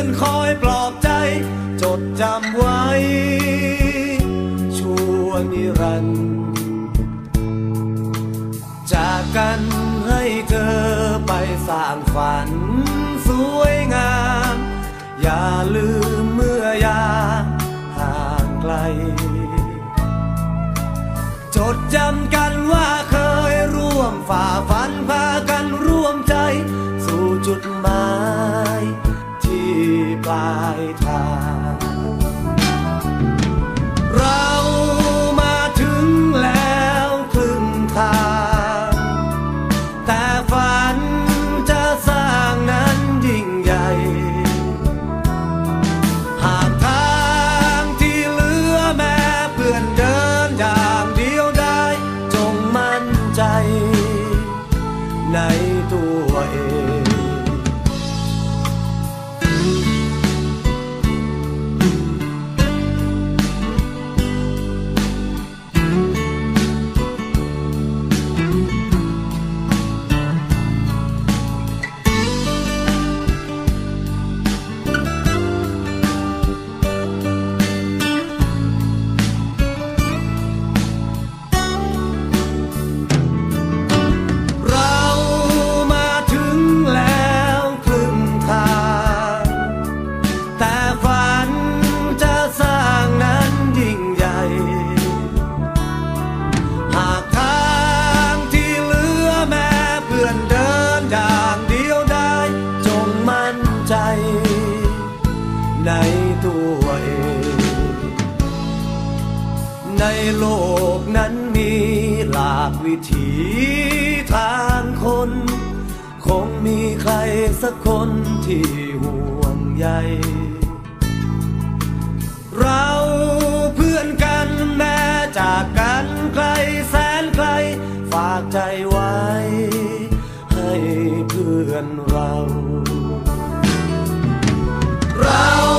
อนคอยปลอบใจ จดจำไว้ ชั่วนิรันดร์จากกันให้เธอไปสร้างฝัน สวยงาม อย่าลืมเมื่อยาห่างไกล จดจำ ล ในโลกนั้นมีหลากวิถีทางคน คงมีใครสักคนที่ห่วงใยเราเพื่อนกันแม้จากกันไกลแสนไกล ฝากใจไว้ ให้เพื่อนเรา เรา